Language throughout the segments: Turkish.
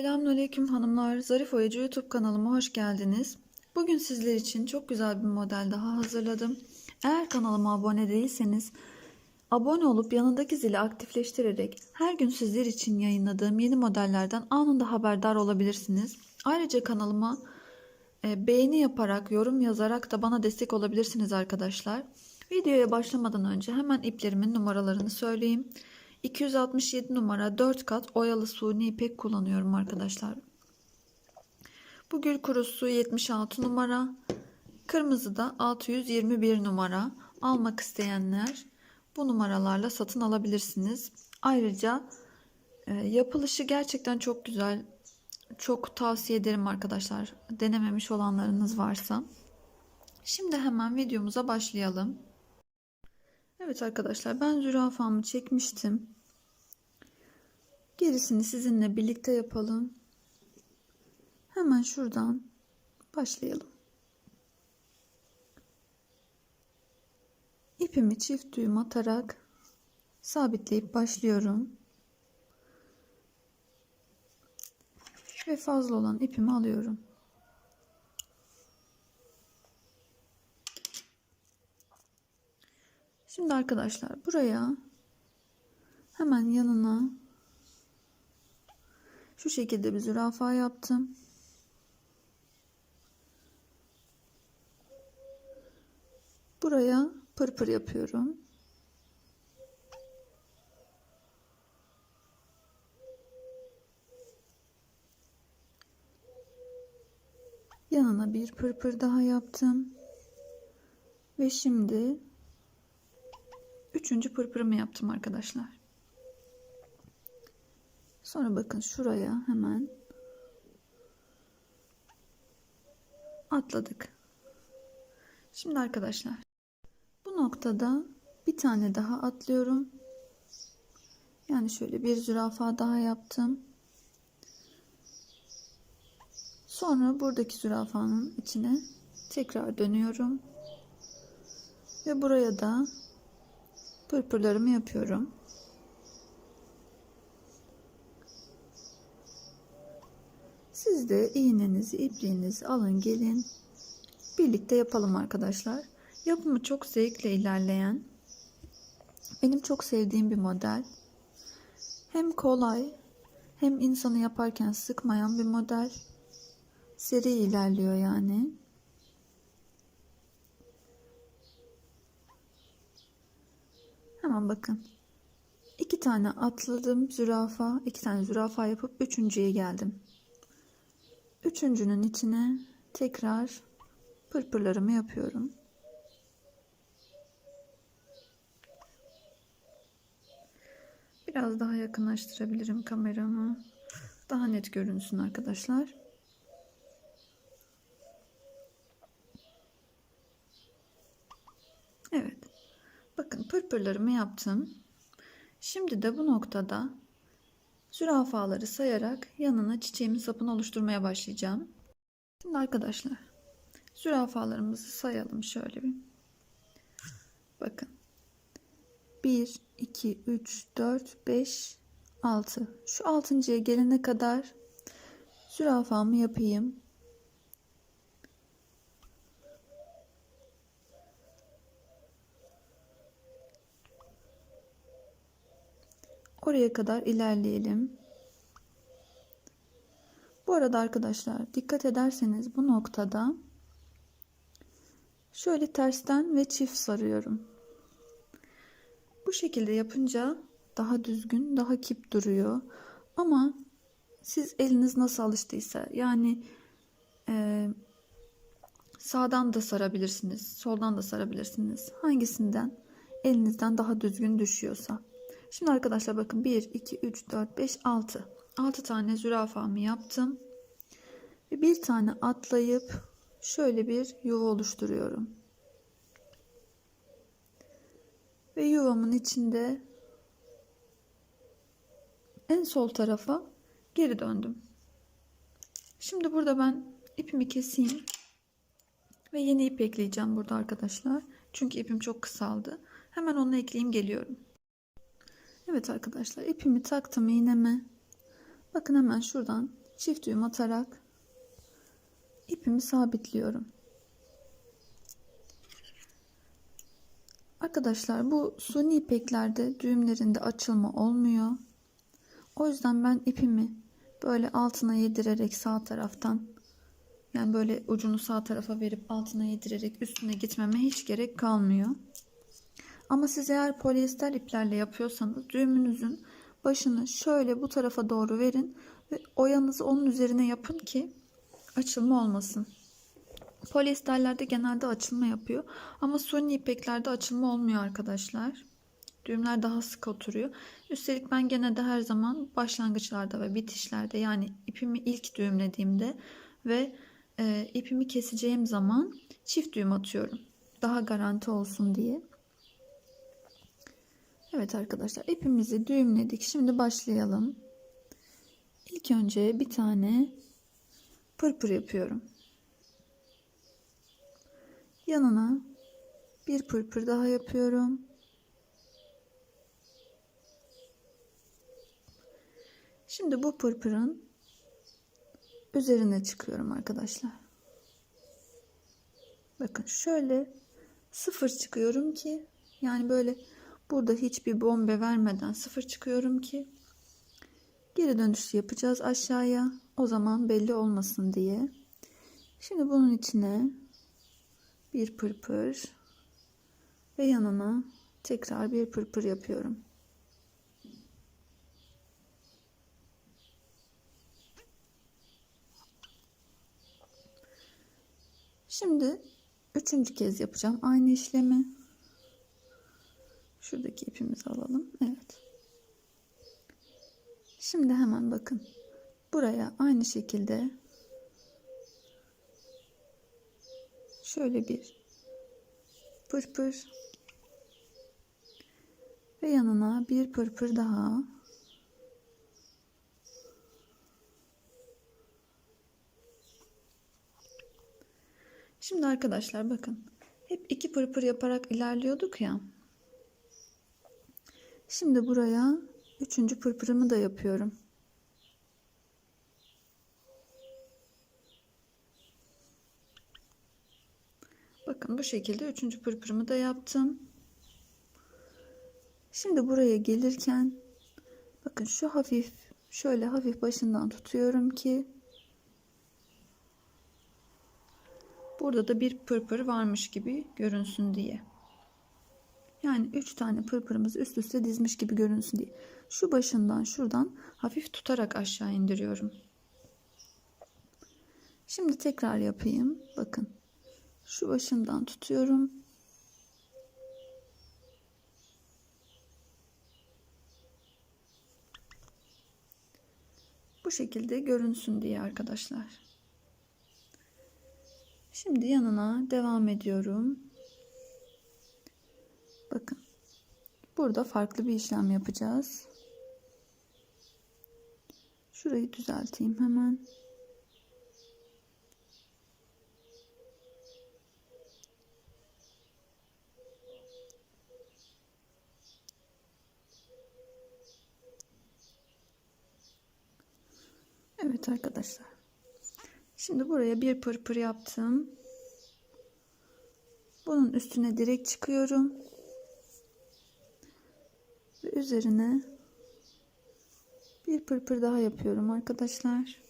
Selamünaleyküm hanımlar. Zarif Oyacı YouTube kanalıma hoş geldiniz. Bugün sizler için çok güzel bir model daha hazırladım. Eğer kanalıma abone değilseniz abone olup yanındaki zili aktifleştirerek her gün sizler için yayınladığım yeni modellerden anında haberdar olabilirsiniz. Ayrıca kanalıma e, beğeni yaparak, yorum yazarak da bana destek olabilirsiniz arkadaşlar. Videoya başlamadan önce hemen iplerimin numaralarını söyleyeyim. 267 numara 4 kat oyalı suni ipek kullanıyorum arkadaşlar. Bu gül kurusu 76 numara. Kırmızı da 621 numara. Almak isteyenler bu numaralarla satın alabilirsiniz. Ayrıca e, yapılışı gerçekten çok güzel. Çok tavsiye ederim arkadaşlar. Denememiş olanlarınız varsa. Şimdi hemen videomuza başlayalım. Evet arkadaşlar ben zürafamı çekmiştim. Gerisini sizinle birlikte yapalım. Hemen şuradan başlayalım. İpimi çift düğüm atarak sabitleyip başlıyorum. Ve fazla olan ipimi alıyorum. Şimdi arkadaşlar buraya hemen yanına şu şekilde bir zürafa yaptım. Buraya pırpır yapıyorum. Yanına bir pırpır daha yaptım. Ve şimdi üçüncü pırpırımı yaptım arkadaşlar. Sonra bakın şuraya hemen atladık. Şimdi arkadaşlar bu noktada bir tane daha atlıyorum. Yani şöyle bir zürafa daha yaptım. Sonra buradaki zürafanın içine tekrar dönüyorum. Ve buraya da pırpırlarımı yapıyorum. Siz de iğnenizi, ipliğinizi alın gelin. Birlikte yapalım arkadaşlar. Yapımı çok zevkle ilerleyen, benim çok sevdiğim bir model. Hem kolay hem insanı yaparken sıkmayan bir model. Seri ilerliyor yani. Hemen bakın. İki tane atladım zürafa, iki tane zürafa yapıp üçüncüye geldim. Üçüncünün içine tekrar pırpırlarımı yapıyorum. Biraz daha yakınlaştırabilirim kameramı. Daha net görünsün arkadaşlar. Evet. Bakın pırpırlarımı yaptım. Şimdi de bu noktada zürafaları sayarak yanına çiçeğimin sapını oluşturmaya başlayacağım. Şimdi arkadaşlar zürafalarımızı sayalım şöyle bir. Bakın. 1, 2, 3, 4, 5, 6. Şu altıncıya gelene kadar zürafamı yapayım. Oraya kadar ilerleyelim. Bu arada arkadaşlar dikkat ederseniz bu noktada şöyle tersten ve çift sarıyorum. Bu şekilde yapınca daha düzgün, daha kip duruyor. Ama siz eliniz nasıl alıştıysa yani e, sağdan da sarabilirsiniz, soldan da sarabilirsiniz. Hangisinden elinizden daha düzgün düşüyorsa. Şimdi arkadaşlar bakın 1, 2, 3, 4, 5, 6. 6 tane zürafamı yaptım. Ve bir tane atlayıp şöyle bir yuva oluşturuyorum. Ve yuvamın içinde en sol tarafa geri döndüm. Şimdi burada ben ipimi keseyim. Ve yeni ip ekleyeceğim burada arkadaşlar. Çünkü ipim çok kısaldı. Hemen onu ekleyeyim geliyorum. Evet arkadaşlar ipimi taktım iğneme. Bakın hemen şuradan çift düğüm atarak ipimi sabitliyorum. Arkadaşlar bu suni ipeklerde düğümlerinde açılma olmuyor. O yüzden ben ipimi böyle altına yedirerek sağ taraftan yani böyle ucunu sağ tarafa verip altına yedirerek üstüne gitmeme hiç gerek kalmıyor. Ama siz eğer polyester iplerle yapıyorsanız düğümünüzün başını şöyle bu tarafa doğru verin ve oyanızı onun üzerine yapın ki açılma olmasın. Polyesterlerde genelde açılma yapıyor ama suni ipeklerde açılma olmuyor arkadaşlar. Düğümler daha sık oturuyor. Üstelik ben gene de her zaman başlangıçlarda ve bitişlerde yani ipimi ilk düğümlediğimde ve e, ipimi keseceğim zaman çift düğüm atıyorum. Daha garanti olsun diye. Evet arkadaşlar ipimizi düğümledik. Şimdi başlayalım. İlk önce bir tane pırpır yapıyorum. Yanına bir pırpır daha yapıyorum. Şimdi bu pırpırın üzerine çıkıyorum arkadaşlar. Bakın şöyle sıfır çıkıyorum ki yani böyle burada hiçbir bombe vermeden sıfır çıkıyorum ki geri dönüş yapacağız aşağıya. O zaman belli olmasın diye. Şimdi bunun içine bir pırpır ve yanına tekrar bir pırpır yapıyorum. Şimdi üçüncü kez yapacağım aynı işlemi. Şuradaki ipimizi alalım. Evet. Şimdi hemen bakın. Buraya aynı şekilde şöyle bir pırpır ve yanına bir pırpır daha Şimdi arkadaşlar bakın. Hep iki pırpır yaparak ilerliyorduk ya. Şimdi buraya üçüncü pırpırımı da yapıyorum. Bakın bu şekilde üçüncü pırpırımı da yaptım. Şimdi buraya gelirken bakın şu hafif şöyle hafif başından tutuyorum ki burada da bir pırpır varmış gibi görünsün diye. Yani 3 tane pırpırımızı üst üste dizmiş gibi görünsün diye. Şu başından şuradan hafif tutarak aşağı indiriyorum. Şimdi tekrar yapayım. Bakın. Şu başından tutuyorum. Bu şekilde görünsün diye arkadaşlar. Şimdi yanına devam ediyorum. Bakın. Burada farklı bir işlem yapacağız. Şurayı düzelteyim hemen. Evet arkadaşlar. Şimdi buraya bir pırpır yaptım. Bunun üstüne direkt çıkıyorum. Üzerine bir pırpır daha yapıyorum arkadaşlar.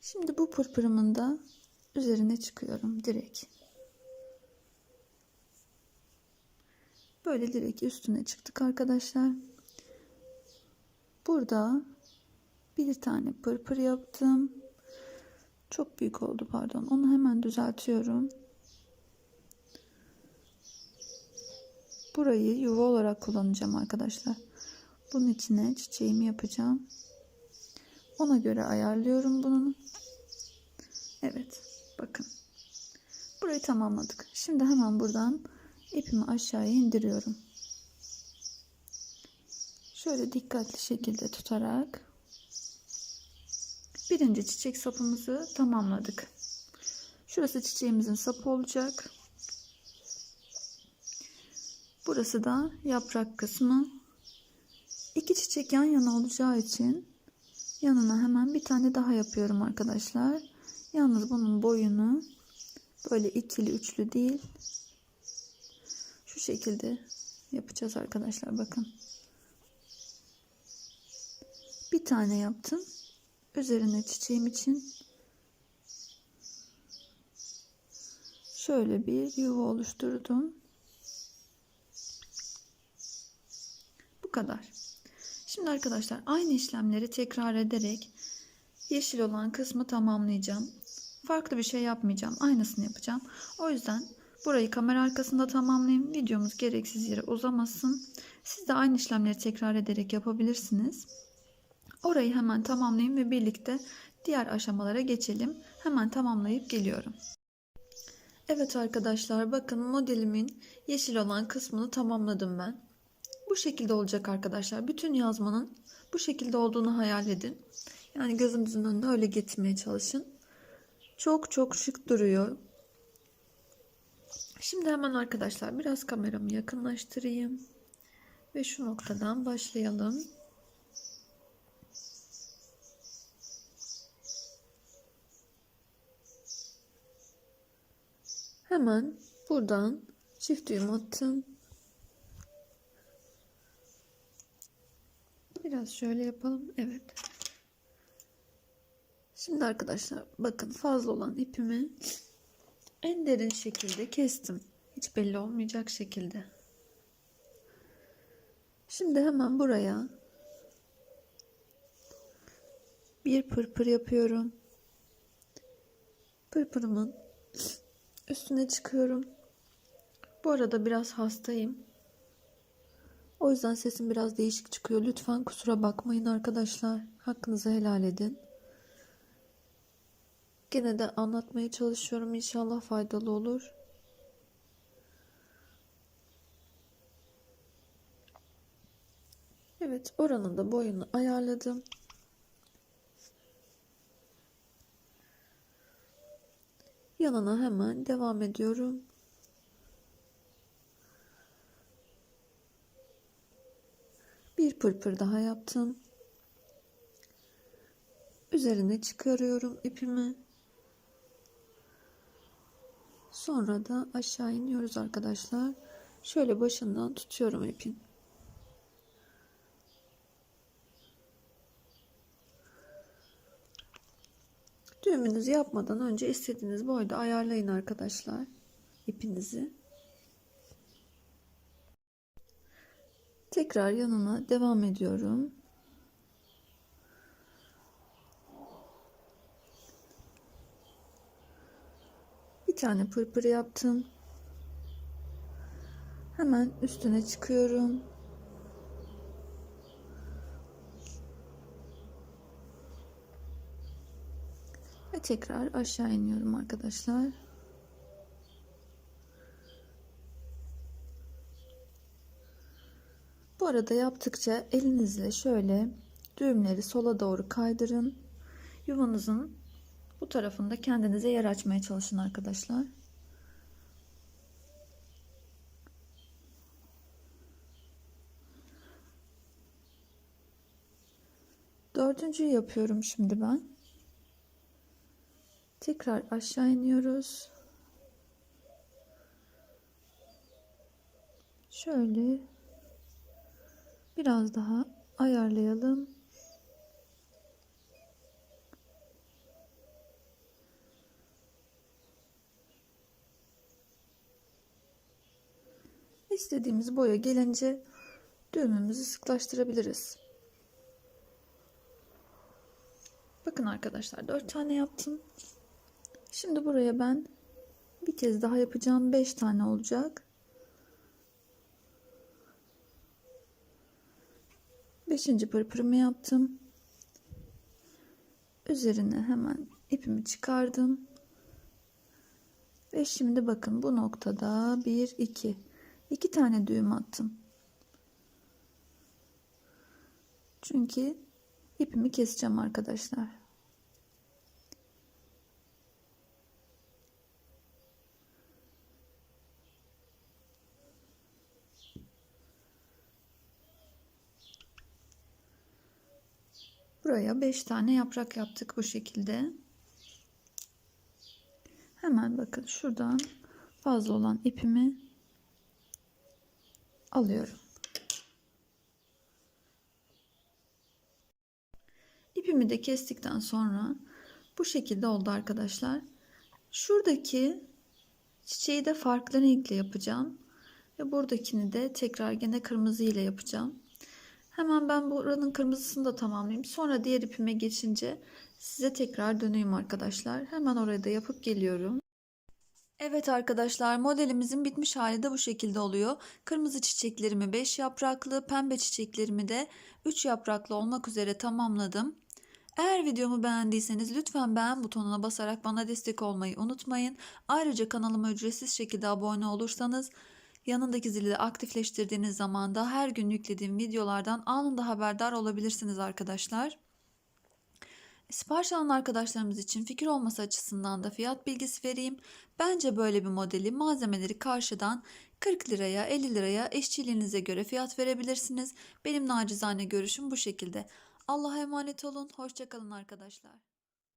Şimdi bu pırpırımın da üzerine çıkıyorum direkt. Böyle direkt üstüne çıktık arkadaşlar. Burada bir tane pırpır yaptım. Çok büyük oldu pardon. Onu hemen düzeltiyorum. Burayı yuva olarak kullanacağım arkadaşlar. Bunun içine çiçeğimi yapacağım. Ona göre ayarlıyorum bunu. Evet. Bakın. Burayı tamamladık. Şimdi hemen buradan ipimi aşağıya indiriyorum. Şöyle dikkatli şekilde tutarak birinci çiçek sapımızı tamamladık. Şurası çiçeğimizin sapı olacak. Burası da yaprak kısmı. İki çiçek yan yana olacağı için yanına hemen bir tane daha yapıyorum arkadaşlar. Yalnız bunun boyunu böyle ikili üçlü değil şu şekilde yapacağız arkadaşlar bakın. Bir tane yaptım. Üzerine çiçeğim için şöyle bir yuva oluşturdum. Bu kadar. Şimdi arkadaşlar aynı işlemleri tekrar ederek yeşil olan kısmı tamamlayacağım. Farklı bir şey yapmayacağım. Aynısını yapacağım. O yüzden burayı kamera arkasında tamamlayayım. Videomuz gereksiz yere uzamasın. Siz de aynı işlemleri tekrar ederek yapabilirsiniz. Orayı hemen tamamlayayım ve birlikte diğer aşamalara geçelim. Hemen tamamlayıp geliyorum. Evet arkadaşlar bakın modelimin yeşil olan kısmını tamamladım ben. Şekilde olacak arkadaşlar. Bütün yazmanın bu şekilde olduğunu hayal edin. Yani gözünüzün önünde öyle getirmeye çalışın. Çok çok şık duruyor. Şimdi hemen arkadaşlar biraz kameramı yakınlaştırayım. Ve şu noktadan başlayalım. Hemen buradan çift düğüm attım. Biraz şöyle yapalım. Evet. Şimdi arkadaşlar bakın fazla olan ipimi en derin şekilde kestim. Hiç belli olmayacak şekilde. Şimdi hemen buraya bir pırpır yapıyorum. Pırpırımın üstüne çıkıyorum. Bu arada biraz hastayım. O yüzden sesim biraz değişik çıkıyor. Lütfen kusura bakmayın arkadaşlar. Hakkınızı helal edin. Gene de anlatmaya çalışıyorum. İnşallah faydalı olur. Evet oranın da boyunu ayarladım. Yanına hemen devam ediyorum. Bir pırpır daha yaptım. Üzerine çıkarıyorum ipimi. Sonra da aşağı iniyoruz arkadaşlar. Şöyle başından tutuyorum ipin. Düğümünüzü yapmadan önce istediğiniz boyda ayarlayın arkadaşlar ipinizi. Tekrar yanına devam ediyorum. Bir tane pırpır yaptım. Hemen üstüne çıkıyorum. Ve tekrar aşağı iniyorum arkadaşlar. Arada yaptıkça elinizle şöyle düğümleri sola doğru kaydırın. Yuvanızın bu tarafında kendinize yer açmaya çalışın arkadaşlar. Dördüncüyü yapıyorum şimdi ben. Tekrar aşağı iniyoruz. Şöyle biraz daha ayarlayalım. İstediğimiz boya gelince düğümümüzü sıklaştırabiliriz. Bakın arkadaşlar 4 tane yaptım. Şimdi buraya ben bir kez daha yapacağım. 5 tane olacak. Beşinci pırpırımı yaptım. Üzerine hemen ipimi çıkardım. Ve şimdi bakın bu noktada 1 2 2 tane düğüm attım. Çünkü ipimi keseceğim arkadaşlar. Buraya 5 tane yaprak yaptık bu şekilde. Hemen bakın şuradan fazla olan ipimi alıyorum. İpimi de kestikten sonra bu şekilde oldu arkadaşlar. Şuradaki çiçeği de farklı renkle yapacağım. Ve buradakini de tekrar gene kırmızı ile yapacağım. Hemen ben buranın kırmızısını da tamamlayayım. Sonra diğer ipime geçince size tekrar döneyim arkadaşlar. Hemen orayı da yapıp geliyorum. Evet arkadaşlar modelimizin bitmiş hali de bu şekilde oluyor. Kırmızı çiçeklerimi 5 yapraklı, pembe çiçeklerimi de 3 yapraklı olmak üzere tamamladım. Eğer videomu beğendiyseniz lütfen beğen butonuna basarak bana destek olmayı unutmayın. Ayrıca kanalıma ücretsiz şekilde abone olursanız yanındaki zili de aktifleştirdiğiniz zaman da her gün yüklediğim videolardan anında haberdar olabilirsiniz arkadaşlar. Sipariş alan arkadaşlarımız için fikir olması açısından da fiyat bilgisi vereyim. Bence böyle bir modeli malzemeleri karşıdan 40 liraya 50 liraya eşçiliğinize göre fiyat verebilirsiniz. Benim nacizane görüşüm bu şekilde. Allah'a emanet olun. Hoşçakalın arkadaşlar.